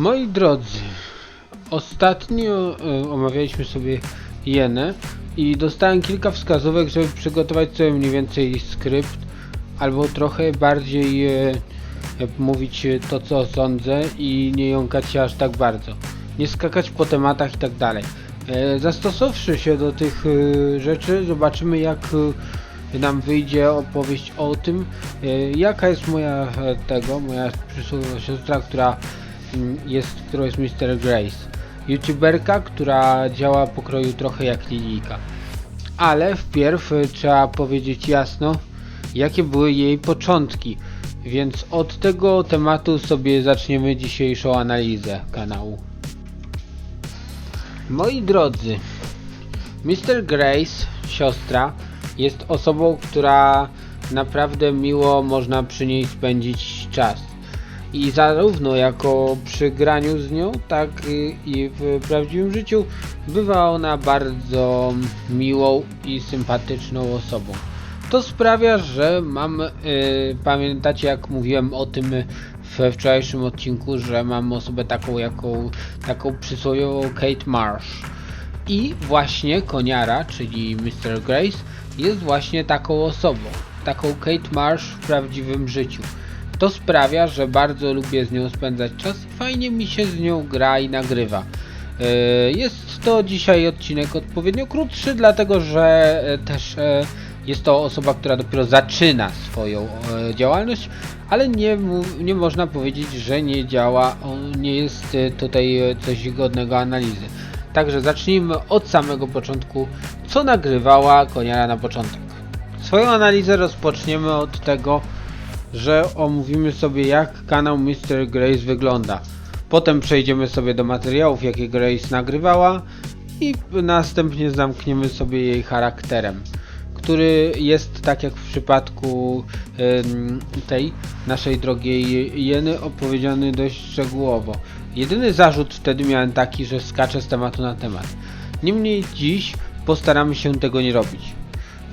Moi drodzy, ostatnio e, omawialiśmy sobie jenę i dostałem kilka wskazówek, żeby przygotować sobie mniej więcej skrypt albo trochę bardziej e, e, mówić to co sądzę i nie jąkać się aż tak bardzo. Nie skakać po tematach i tak dalej. Zastosowszy się do tych rzeczy, zobaczymy jak nam wyjdzie opowieść o tym, jaka jest moja tego, moja przysłowiowa siostra, która jest, którą jest Mr. Grace. YouTuberka, która działa po kroju trochę jak Lilijka. Ale wpierw e, trzeba powiedzieć jasno, jakie były jej początki. Więc od tego tematu sobie zaczniemy dzisiejszą analizę kanału. Moi drodzy, Mr. Grace, siostra, jest osobą, która naprawdę miło można przy niej spędzić czas. I zarówno jako przy graniu z nią, tak i- i w prawdziwym życiu bywa ona bardzo miłą i sympatyczną osobą. To sprawia, że mam, y, pamiętacie jak mówiłem o tym we wczorajszym odcinku, że mam osobę taką jaką, taką przysłowiową Kate Marsh. I właśnie Koniara, czyli Mr. Grace, jest właśnie taką osobą. Taką Kate Marsh w prawdziwym życiu. To sprawia, że bardzo lubię z nią spędzać czas i fajnie mi się z nią gra i nagrywa. Yy, Jest to dzisiaj odcinek odpowiednio krótszy, dlatego że e, też e, jest to osoba, która dopiero zaczyna swoją e, działalność, ale nie, nie można powiedzieć, że nie działa, nie jest e, tutaj e, coś godnego analizy. Także zacznijmy od samego początku, co nagrywała Koniara na początek. Swoją analizę rozpoczniemy od tego, że omówimy sobie jak kanał Mr. Grace wygląda. Potem przejdziemy sobie do materiałów, jakie Grace nagrywała i następnie zamkniemy sobie jej charakterem, który jest tak jak w przypadku tej naszej drogiej Jeny opowiedziany dość szczegółowo. Jedyny zarzut wtedy miałem taki, że skaczę z tematu na temat. Niemniej dziś postaramy się tego nie robić.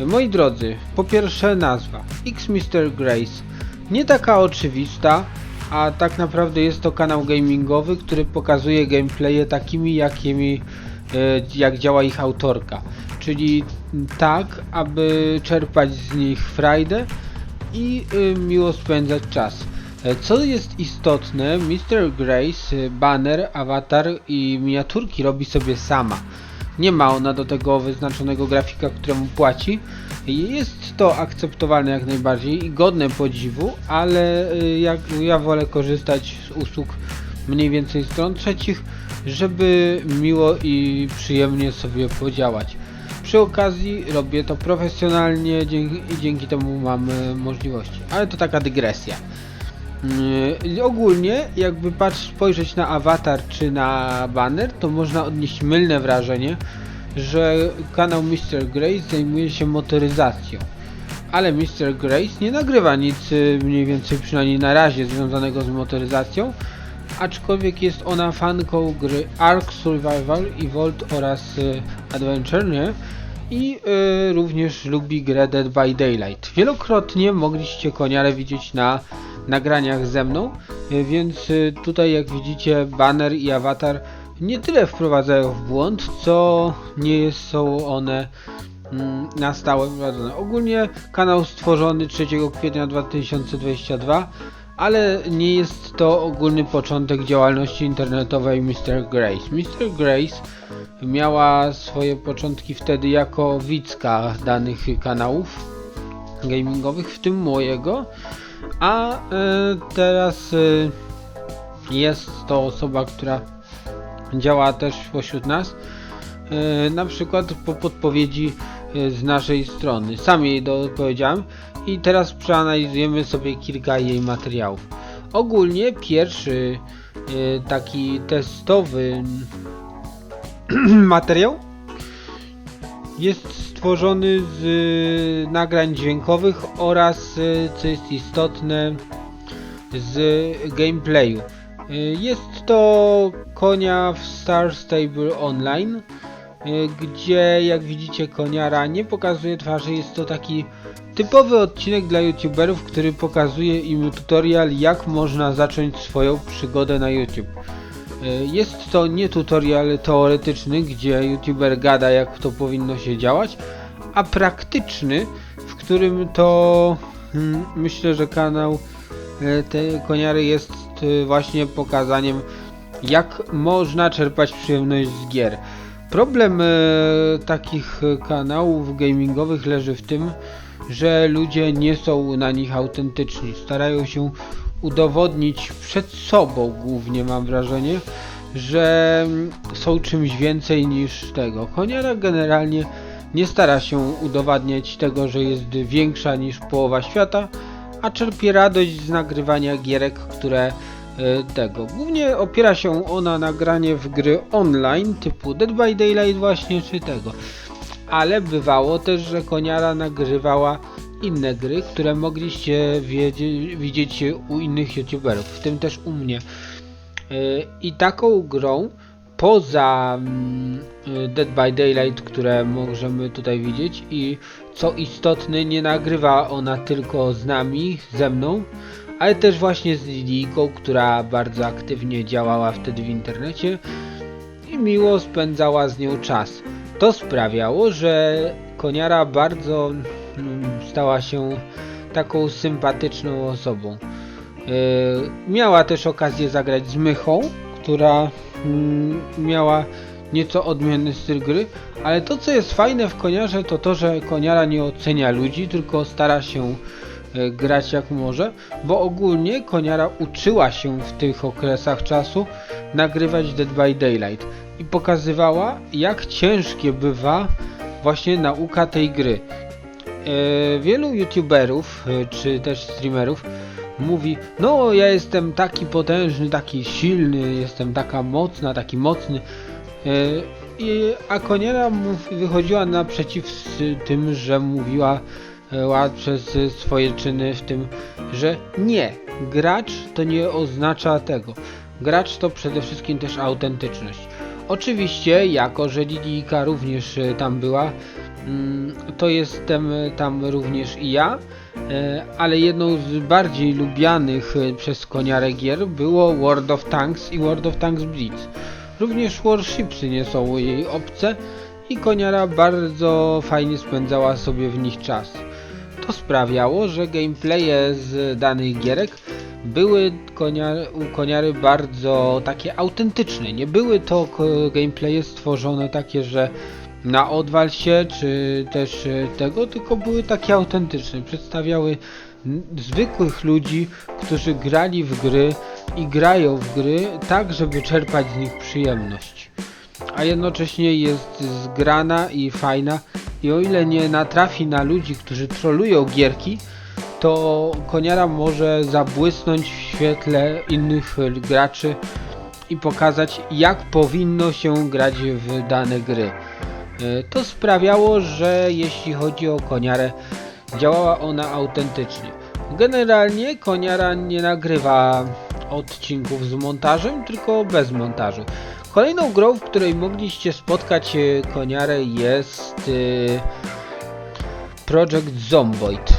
Moi drodzy, po pierwsze nazwa X Mr. Grace. Nie taka oczywista, a tak naprawdę jest to kanał gamingowy, który pokazuje gameplaye takimi, jakimi e, jak działa ich autorka. Czyli tak, aby czerpać z nich frajdę i y, miło spędzać czas. E, Co jest istotne, Mr. Grace, y, banner, awatar i miniaturki robi sobie sama. Nie ma ona do tego wyznaczonego grafika, któremu płaci. Jest to akceptowalne jak najbardziej i godne podziwu, ale y, jak ja wolę korzystać z usług mniej więcej stron trzecich, żeby miło i przyjemnie sobie podziałać. Przy okazji robię to profesjonalnie i dzięki temu mam e, możliwości. Ale to taka dygresja. Yy, ogólnie, jakby patrz, spojrzeć na awatar czy na banner, to można odnieść mylne wrażenie, że kanał Mr. Grace zajmuje się motoryzacją. Ale Mr. Grace nie nagrywa nic y, mniej więcej przynajmniej na razie związanego z motoryzacją, aczkolwiek jest ona fanką gry Ark Survival i Vault oraz y, Adventure, nie? I y, również lubi grę Dead by Daylight. Wielokrotnie mogliście koniarę widzieć na nagraniach ze mną, y, więc tutaj jak widzicie banner i awatar nie tyle wprowadzają w błąd, co nie są one mm, na stałe prowadzone. Ogólnie kanał stworzony 3 kwietnia 2022, ale nie jest to ogólny początek działalności internetowej Mr. Grace. Mr. Grace miała swoje początki wtedy jako widzka danych kanałów gamingowych, w tym mojego, a e, teraz e, jest to osoba, która działa też pośród nas. E, na przykład po podpowiedzi e, z naszej strony. Sam jej dopowiedziałem i teraz przeanalizujemy sobie kilka jej materiałów. Ogólnie pierwszy e, taki testowy materiał jest stworzony z nagrań dźwiękowych oraz, co jest istotne, z gameplayu. Y, Jest to konia w Star Stable Online, y, gdzie jak widzicie koniara nie pokazuje twarzy, jest to taki typowy odcinek dla youtuberów, który pokazuje im tutorial jak można zacząć swoją przygodę na YouTube. Y, Jest to nie tutorial teoretyczny, gdzie youtuber gada jak to powinno się działać, a praktyczny, w którym to mm, myślę, że kanał tej koniary jest e, właśnie pokazaniem jak można czerpać przyjemność z gier. Problem e, takich kanałów gamingowych leży w tym, że ludzie nie są na nich autentyczni. Starają się udowodnić przed sobą głównie mam wrażenie, że mm, są czymś więcej niż tego. Koniara generalnie nie stara się udowadniać tego, że jest większa niż połowa świata, a czerpie radość z nagrywania gierek, które e, tego. Głównie opiera się ona na granie w gry online typu Dead by Daylight właśnie czy tego. Ale bywało też, że Koniara nagrywała inne gry, które mogliście widzieć u innych youtuberów, w tym też u mnie. Yy, I taką grą, poza mm, y, Dead by Daylight, które możemy tutaj widzieć i co istotne, nie nagrywa ona tylko z nami, ze mną, ale też właśnie z Lilijką, która bardzo aktywnie działała wtedy w internecie i miło spędzała z nią czas. To sprawiało, że Koniara bardzo mm, stała się taką sympatyczną osobą. Yy, miała też okazję zagrać z Mychą, która mm, miała nieco odmienny styl gry, ale to co jest fajne w Koniarze to to, że Koniara nie ocenia ludzi, tylko stara się e, grać jak może, bo ogólnie Koniara uczyła się w tych okresach czasu nagrywać Dead by Daylight i pokazywała jak ciężkie bywa właśnie nauka tej gry. E, wielu youtuberów e, czy też streamerów mówi, no ja jestem taki potężny, taki silny, jestem taka mocna, taki mocny. I, a Koniera mów, wychodziła naprzeciw z tym, że mówiła e, przez swoje czyny w tym, że nie, gracz to nie oznacza tego. Gracz to przede wszystkim też autentyczność. Oczywiście, jako że Lilijka również e, tam była, mm, to jestem e, tam również i ja, ale jedną z bardziej lubianych przez koniarę gier było World of Tanks i World of Tanks Blitz. Również Warshipsy nie są jej obce i koniara bardzo fajnie spędzała sobie w nich czas. To sprawiało, że gameplaye z danych gierek były u koniary bardzo takie autentyczne. Nie były to gameplaye stworzone takie, że na odwal się, czy też e, tego, tylko były takie autentyczne. Przedstawiały zwykłych ludzi, którzy grali w gry i grają w gry tak, żeby czerpać z nich przyjemność. A jednocześnie jest zgrana i fajna i o ile nie natrafi na ludzi, którzy trolują gierki, to Koniara może zabłysnąć w świetle innych graczy i pokazać jak powinno się grać w dane gry. E, To sprawiało, że jeśli chodzi o Koniarę, działała ona autentycznie. Generalnie Koniara nie nagrywa odcinków z montażem, tylko bez montażu. Kolejną grą, w której mogliście spotkać e, Koniarę jest e, Project Zomboid.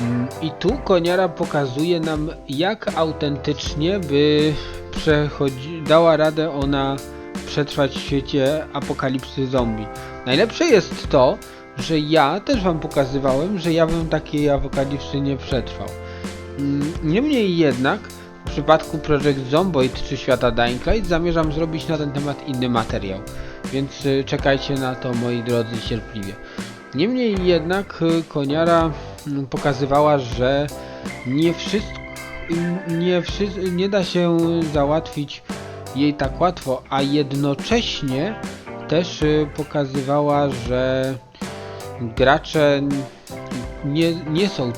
Mm, I tu Koniara pokazuje nam jak autentycznie by dała radę ona przetrwać w świecie apokalipsy zombie. Najlepsze jest to, że ja też wam pokazywałem, że ja bym takiej apokalipsy nie przetrwał. Mm, Niemniej jednak w przypadku Project Zomboid czy świata Dying Light zamierzam zrobić na ten temat inny materiał, więc y, czekajcie na to moi drodzy cierpliwie. Niemniej jednak y, Koniara mm, pokazywała, że nie wszystko nie, wszy- nie da się załatwić jej tak łatwo, a jednocześnie też y, pokazywała, że gracze nie, nie są,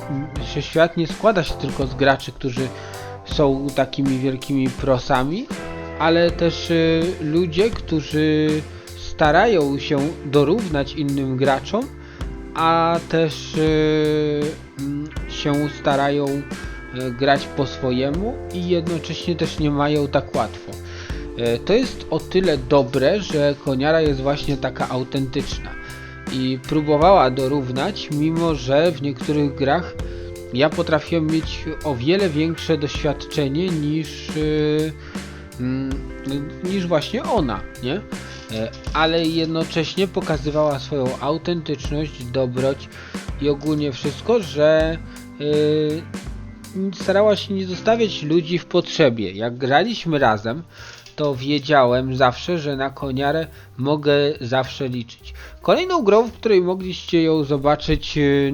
że świat nie składa się tylko z graczy, którzy są takimi wielkimi prosami, ale też y, ludzie, którzy starają się dorównać innym graczom, a też y, mm, się starają y, grać po swojemu i jednocześnie też nie mają tak łatwo. To jest o tyle dobre, że Koniara jest właśnie taka autentyczna i próbowała dorównać, mimo że w niektórych grach ja potrafiłem mieć o wiele większe doświadczenie niż y, mm, niż właśnie ona, nie? E, Ale jednocześnie pokazywała swoją autentyczność, dobroć i ogólnie wszystko, że yy, starała się nie zostawiać ludzi w potrzebie. Jak graliśmy razem, to wiedziałem zawsze, że na koniarę mogę zawsze liczyć. Kolejną grą, w której mogliście ją zobaczyć, yy,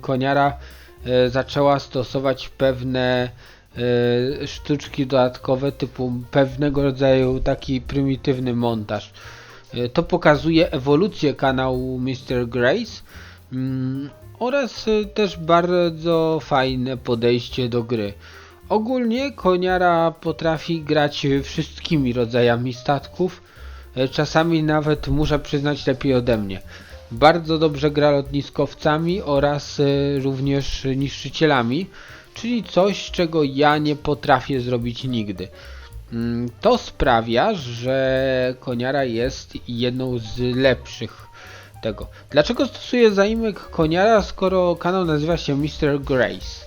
koniara zaczęła stosować pewne yy, sztuczki dodatkowe, typu pewnego rodzaju taki prymitywny montaż. Yy, To pokazuje ewolucję kanału Mr. Grace mm, oraz też bardzo fajne podejście do gry. Ogólnie koniara potrafi grać wszystkimi rodzajami statków, e, czasami nawet muszę przyznać lepiej ode mnie. Bardzo dobrze gra lotniskowcami oraz e, również niszczycielami, czyli coś czego ja nie potrafię zrobić nigdy. Mm, To sprawia, że koniara jest jedną z lepszych tego. Dlaczego stosuję zaimek koniara, skoro kanał nazywa się Mr. Grace?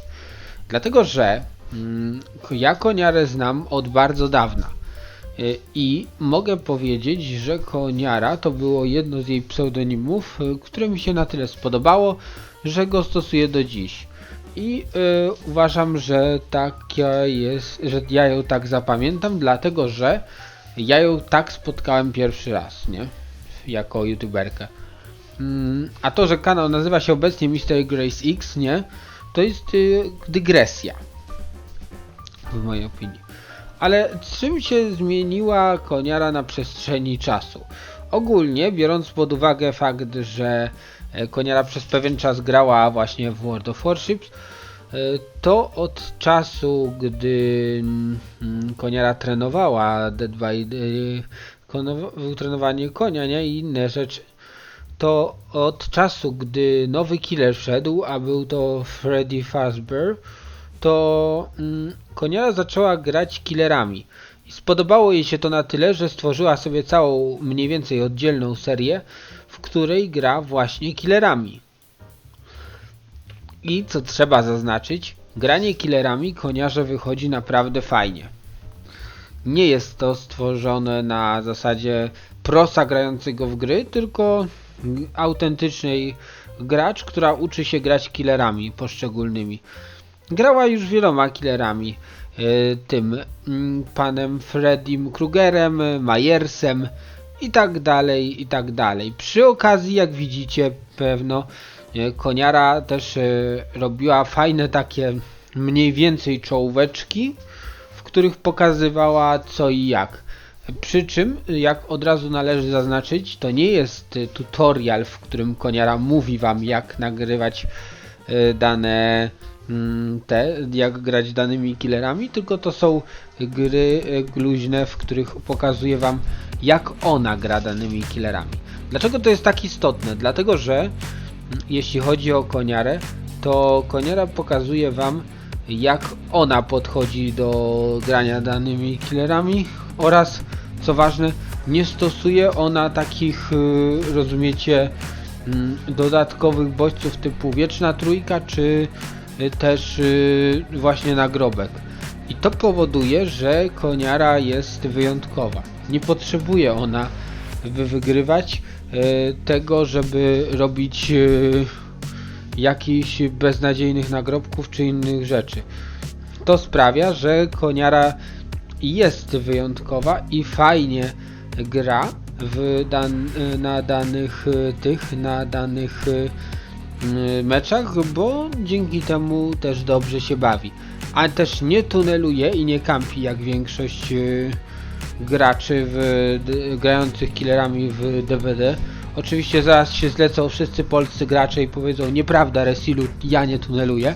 Dlatego, że mm, ja koniarę znam od bardzo dawna. Y, I mogę powiedzieć, że koniara to było jedno z jej pseudonimów, y, które mi się na tyle spodobało, że go stosuję do dziś. I y, uważam, że taka jest, że ja ją tak zapamiętam, dlatego że ja ją tak spotkałem pierwszy raz, nie? Jako youtuberkę. Mm, A to, że kanał nazywa się obecnie Mr. Grace X, nie? To jest y, dygresja. W mojej opinii. Ale czym się zmieniła koniara na przestrzeni czasu? Ogólnie, biorąc pod uwagę fakt, że e, koniara przez pewien czas grała właśnie w World of Warships, e, to od czasu, gdy mm, koniara trenowała Dead by e, trenowanie konia, nie? I inne rzeczy, to od czasu, gdy nowy killer wszedł, a był to Freddy Fazbear, to mm, Koniara zaczęła grać killerami. I spodobało jej się to na tyle, że stworzyła sobie całą mniej więcej oddzielną serię, w której gra właśnie killerami. I co trzeba zaznaczyć, granie killerami koniarze wychodzi naprawdę fajnie. Nie jest to stworzone na zasadzie prosa grającego w gry, tylko autentycznej gracz, która uczy się grać killerami poszczególnymi. Grała już wieloma killerami. e, Tym mm, panem Freddym Krugerem, Majersem i tak dalej, i tak dalej. Przy okazji, jak widzicie, pewno e, Koniara też e, robiła fajne takie mniej więcej czołóweczki, w których pokazywała co i jak. Przy czym, jak od razu należy zaznaczyć, to nie jest tutorial, w którym Koniara mówi wam jak nagrywać dane te, jak grać danymi killerami, tylko to są gry y, luźne, w których pokazuje wam jak ona gra danymi killerami. Dlaczego to jest tak istotne? Dlatego, że mm, jeśli chodzi o Koniarę, to Koniara pokazuje wam jak ona podchodzi do grania danymi killerami oraz co ważne nie stosuje ona takich y, rozumiecie mm, dodatkowych bodźców typu wieczna trójka czy też y, właśnie nagrobek i to powoduje, że koniara jest wyjątkowa nie potrzebuje ona wygrywać y, tego, żeby robić y, jakichś beznadziejnych nagrobków czy innych rzeczy. To sprawia, że koniara jest wyjątkowa i fajnie gra w dan na danych y, tych, na danych y, y, meczach, bo dzięki temu też dobrze się bawi. A też nie tuneluje i nie kampi jak większość y, graczy w, grających killerami w DVD. Oczywiście zaraz się zlecą wszyscy polscy gracze i powiedzą nieprawda Resilu, ja nie tuneluję.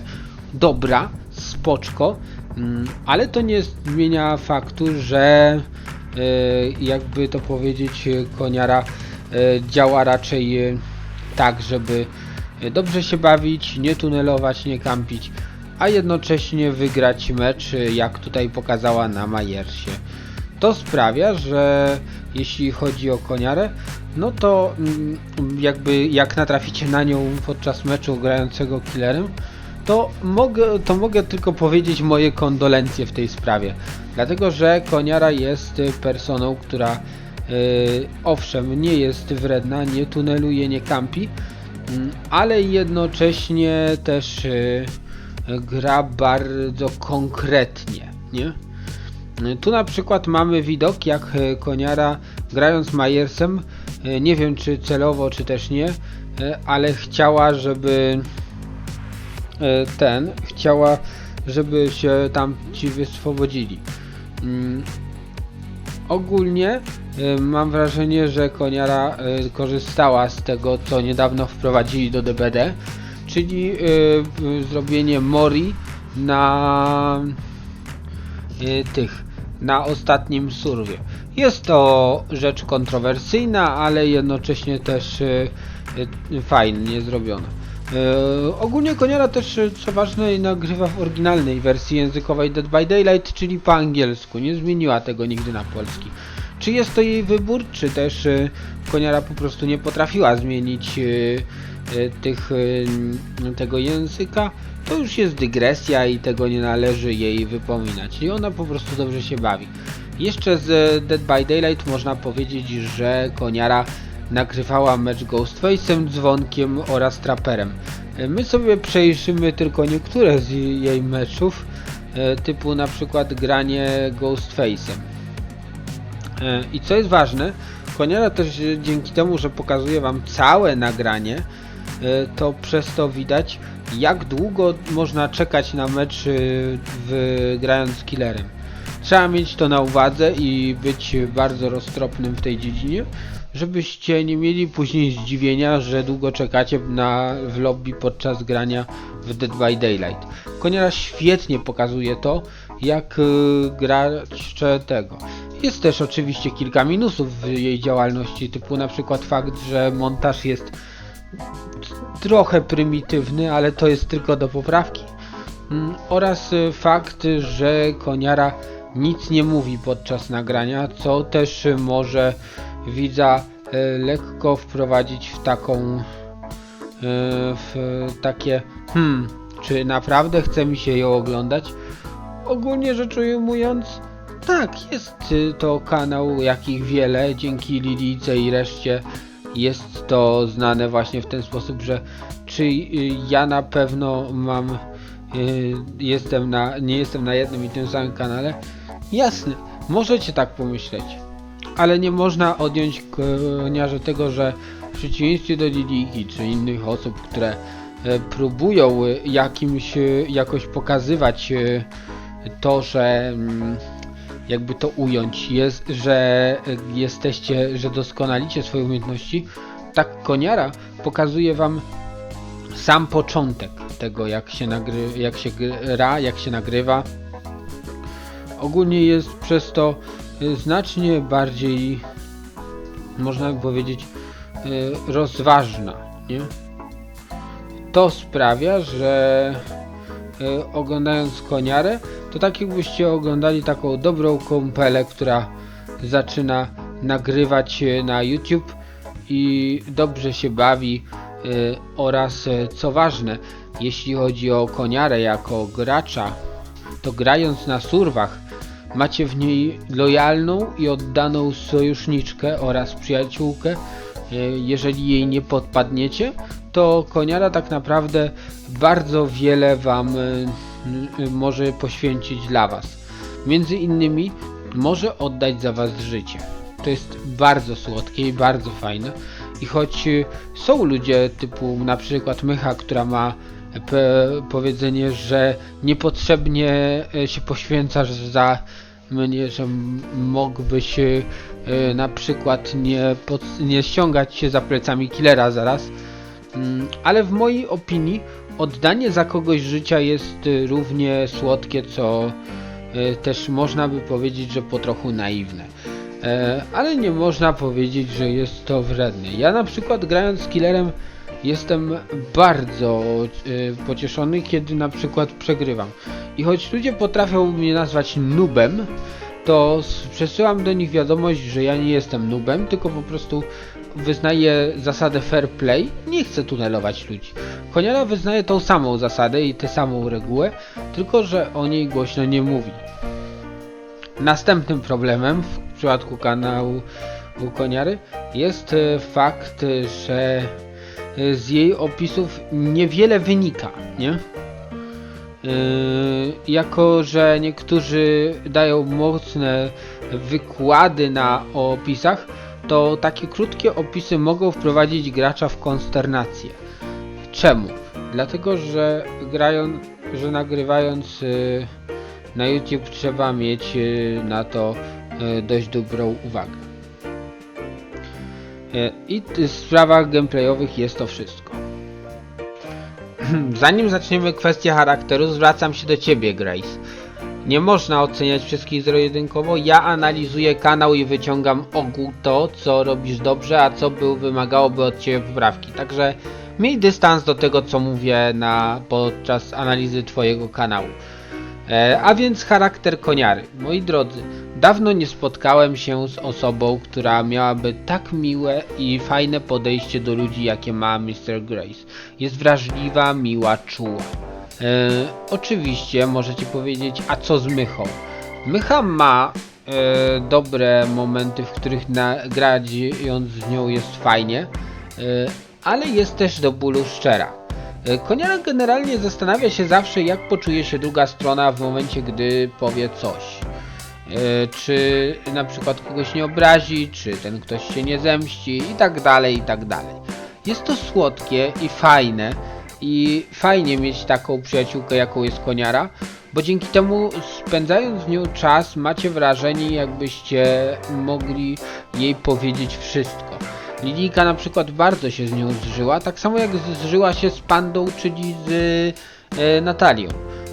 Dobra, spoczko, mm, ale to nie zmienia faktu, że e, jakby to powiedzieć koniara e, działa raczej tak, żeby dobrze się bawić, nie tunelować, nie kampić, a jednocześnie wygrać mecz, e, jak tutaj pokazała na Majersie. To sprawia, że jeśli chodzi o koniarę, no to mm, jakby jak natraficie na nią podczas meczu grającego killerem, to mogę, to mogę tylko powiedzieć moje kondolencje w tej sprawie. Dlatego, że Koniara jest personą, która y, owszem, nie jest wredna, nie tuneluje, nie kampi, ale jednocześnie też y, gra bardzo konkretnie, nie? Y, Tu na przykład mamy widok, jak y, Koniara grając Majersem, nie wiem czy celowo, czy też nie, ale chciała, żeby ten, chciała, żeby się tam ci wyswobodzili. Mm, Ogólnie mam wrażenie, że Koniara y, korzystała z tego, co niedawno wprowadzili do DBD, czyli y, y, zrobienie Mori na y, tych, na ostatnim surwie. Jest to rzecz kontrowersyjna, ale jednocześnie też y, y, fajnie zrobiona. Y, ogólnie Koniara też, y, co ważne, nagrywa w oryginalnej wersji językowej Dead by Daylight, czyli po angielsku. Nie zmieniła tego nigdy na polski. Czy jest to jej wybór, czy też y, Koniara po prostu nie potrafiła zmienić y, y, tych, tego języka, to już jest dygresja i tego nie należy jej wypominać. I ona po prostu dobrze się bawi. Jeszcze z Dead by Daylight można powiedzieć, że Koniara nagrywała mecz Ghostface'em, Dzwonkiem oraz Traperem. My sobie przejrzymy tylko niektóre z jej meczów, typu na przykład granie Ghostface'em. E, I co jest ważne, Koniara też e, dzięki temu, że pokazuje Wam całe nagranie, e, to przez to widać, jak długo można czekać na mecz w, grając z killerem. Trzeba mieć to na uwadze i być bardzo roztropnym w tej dziedzinie, żebyście nie mieli później zdziwienia, że długo czekacie na, w lobby podczas grania w Dead by Daylight. Koniara świetnie pokazuje to, jak y, grać tego. Jest też oczywiście kilka minusów w jej działalności, typu na przykład fakt, że montaż jest trochę prymitywny, ale to jest tylko do poprawki. Mm, Oraz y, fakt, że Koniara nic nie mówi podczas nagrania, co też może widza y, lekko wprowadzić w taką w takie hmm, czy naprawdę chce mi się ją oglądać? Ogólnie rzecz ujmując, tak, jest y, to kanał, jakich wiele, dzięki Lilice i reszcie jest to znane właśnie w ten sposób, że czy y, ja na pewno mam, y, jestem na, nie jestem na jednym i tym samym kanale? Jasne, możecie tak pomyśleć, ale nie można odjąć koniarze tego, że w przeciwieństwie do Liliki czy innych osób, które e, próbują jakimś, jakoś pokazywać to, że mm, jakby to ująć, jest, że jesteście, że doskonalicie swoje umiejętności, tak Koniara pokazuje wam sam początek tego, jak się, nagry, jak się gra, jak się nagrywa. Ogólnie jest przez to y, znacznie bardziej, można by powiedzieć, y, rozważna, nie? To sprawia, że oglądając koniarę, to tak jakbyście oglądali taką dobrą kąpelę, która zaczyna nagrywać na YouTube i dobrze się bawi y, oraz y, co ważne, jeśli chodzi o koniarę jako gracza, to grając na surwach macie w niej lojalną i oddaną sojuszniczkę oraz przyjaciółkę. Jeżeli jej nie podpadniecie, to koniara tak naprawdę bardzo wiele wam y, y, może poświęcić dla was. Między innymi może oddać za was życie. To jest bardzo słodkie i bardzo fajne. I choć y, są ludzie typu na przykład Mycha, która ma powiedzenie, że niepotrzebnie się poświęcasz za mnie, że mógłbyś y, na przykład nie, pod- nie ściągać się za plecami killera zaraz. Mm, Ale w mojej opinii oddanie za kogoś życia jest y, równie słodkie, co y, też można by powiedzieć, że po trochu naiwne. E, ale nie można powiedzieć, że jest to wredne. Ja na przykład grając z killerem jestem bardzo pocieszony, kiedy na przykład przegrywam. I choć ludzie potrafią mnie nazwać nubem, to przesyłam do nich wiadomość, że ja nie jestem nubem, tylko po prostu wyznaję zasadę fair play. Nie chcę tunelować ludzi. Koniara wyznaje tą samą zasadę i tę samą regułę, tylko że o niej głośno nie mówi. Następnym problemem w przypadku kanału Koniary jest e, fakt, e, że e, z jej opisów niewiele wynika, nie? Yy, jako, że niektórzy dają mocne wykłady na opisach, to takie krótkie opisy mogą wprowadzić gracza w konsternację. Czemu? Dlatego, że grają, że nagrywając yy, na YouTube trzeba mieć yy, na to dość dobrą uwagę. I w sprawach gameplayowych jest to wszystko. Zanim zaczniemy kwestię charakteru, zwracam się do ciebie, Grace. Nie można oceniać wszystkich zero-jedynkowo. Ja analizuję kanał i wyciągam ogół to, co robisz dobrze, a co by wymagałoby od ciebie poprawki. Także miej dystans do tego, co mówię na, podczas analizy twojego kanału. E, a więc charakter koniary. Moi drodzy, dawno nie spotkałem się z osobą, która miałaby tak miłe i fajne podejście do ludzi, jakie ma Mr. Grace. Jest wrażliwa, miła, czuła. E, oczywiście możecie powiedzieć, a co z Mychą? Mycha ma e, dobre momenty, w których nagrając z nią jest fajnie, e, ale jest też do bólu szczera. Koniara generalnie zastanawia się zawsze, jak poczuje się druga strona w momencie, gdy powie coś. E, Czy na przykład kogoś nie obrazi, czy ten ktoś się nie zemści i tak dalej, i tak dalej. Jest to słodkie i fajne i fajnie mieć taką przyjaciółkę, jaką jest Koniara, bo dzięki temu spędzając z nią czas macie wrażenie, jakbyście mogli jej powiedzieć wszystko. Lilijka na przykład bardzo się z nią zżyła, tak samo jak zżyła się z Pandą, czyli z e, Natalią.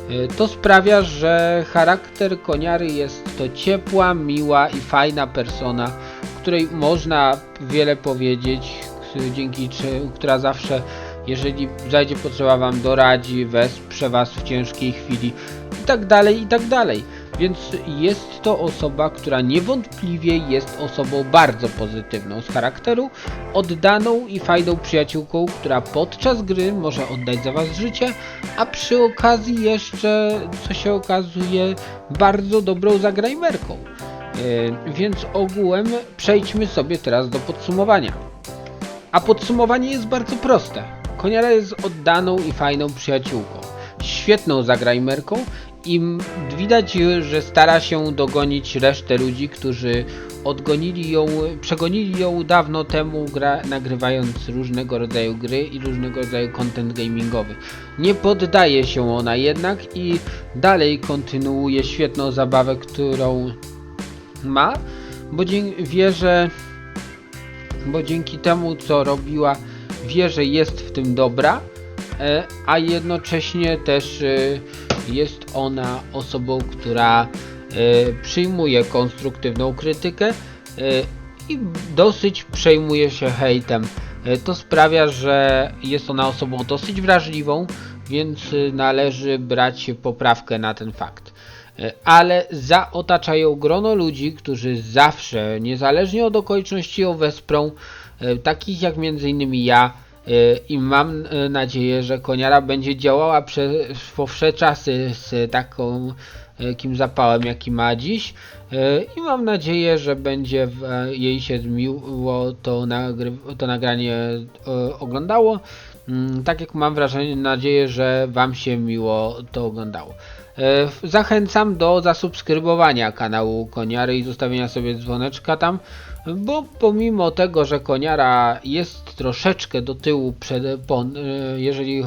E, To sprawia, że charakter koniary jest to ciepła, miła i fajna persona, której można wiele powiedzieć, dzięki czy, która zawsze, jeżeli zajdzie potrzeba wam doradzi, wesprze was w ciężkiej chwili i tak dalej, i tak dalej. Więc jest to osoba, która niewątpliwie jest osobą bardzo pozytywną z charakteru, oddaną i fajną przyjaciółką, która podczas gry może oddać za was życie, a przy okazji jeszcze, co się okazuje, bardzo dobrą zagrajmerką. Yy, więc ogółem przejdźmy sobie teraz do podsumowania. A podsumowanie jest bardzo proste. Koniara jest oddaną i fajną przyjaciółką, świetną zagrajmerką i widać, że stara się dogonić resztę ludzi, którzy odgonili ją, przegonili ją dawno temu, gra, nagrywając różnego rodzaju gry i różnego rodzaju content gamingowy. Nie poddaje się ona jednak i dalej kontynuuje świetną zabawę, którą ma, bo wie, że bo dzięki temu co robiła wie, że jest w tym dobra, e, a jednocześnie też e, jest ona osobą, która e, przyjmuje konstruktywną krytykę e, i dosyć przejmuje się hejtem. E, To sprawia, że jest ona osobą dosyć wrażliwą, więc należy brać poprawkę na ten fakt. Ale za otacza ją grono ludzi, którzy zawsze, niezależnie od okoliczności ją wesprą, takich jak innymi ja i mam e, nadzieję, że Koniara będzie działała prze, po wsze czasy z taką takim zapałem jaki ma dziś e, i mam nadzieję, że będzie e, jej się miło to, to nagranie e, oglądało. Mm, Tak jak mam wrażenie, nadzieję, że Wam się miło to oglądało. E, Zachęcam do zasubskrybowania kanału Koniary i zostawienia sobie dzwoneczka tam, bo pomimo tego, że Koniara jest troszeczkę do tyłu, przed, e, jeżeli e,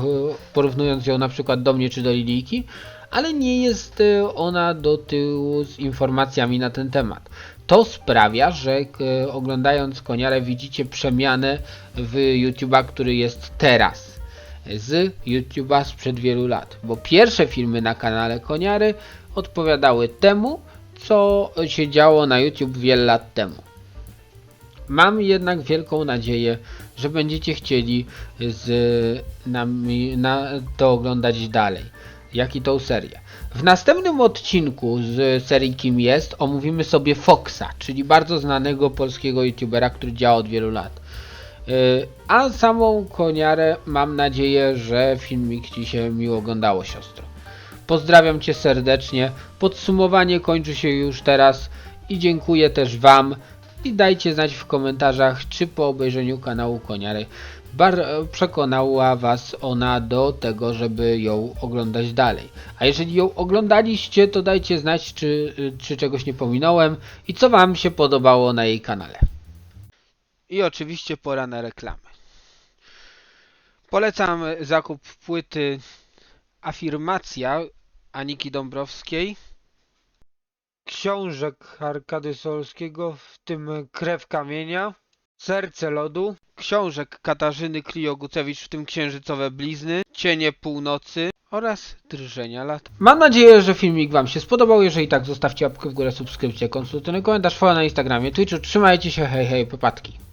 porównując ją na przykład do mnie czy do Lilijki, ale nie jest e, ona do tyłu z informacjami na ten temat. To sprawia, że k- oglądając Koniarę widzicie przemianę w YouTube'a, który jest teraz z YouTube'a sprzed wielu lat, bo pierwsze filmy na kanale Koniary odpowiadały temu, co się działo na YouTube wiele lat temu. Mam jednak wielką nadzieję, że będziecie chcieli z nami na to oglądać dalej, jak i tą serię. W następnym odcinku z serii Kim jest omówimy sobie Foxa, czyli bardzo znanego polskiego youtubera, który działa od wielu lat. Yy, A samą koniarę mam nadzieję, że filmik Ci się miło oglądało, siostro. Pozdrawiam Cię serdecznie. Podsumowanie kończy się już teraz i dziękuję też Wam. I dajcie znać w komentarzach, czy po obejrzeniu kanału Koniary bar- przekonała Was ona do tego, żeby ją oglądać dalej. A jeżeli ją oglądaliście, to dajcie znać, czy, czy czegoś nie pominąłem i co Wam się podobało na jej kanale. I oczywiście pora na reklamy. Polecam zakup płyty Afirmacja Aniki Dąbrowskiej, książek Arkady Solskiego, w tym Krew Kamienia, Serce Lodu, książek Katarzyny Klio-Gucewicz, w tym Księżycowe Blizny, Cienie Północy oraz Drżenia Lat. Mam nadzieję, że filmik Wam się spodobał. Jeżeli tak, zostawcie łapkę w górę, subskrypcję, konsultuję komentarz, follow na Instagramie, Twitchu. Trzymajcie się, hej, hej, popatki.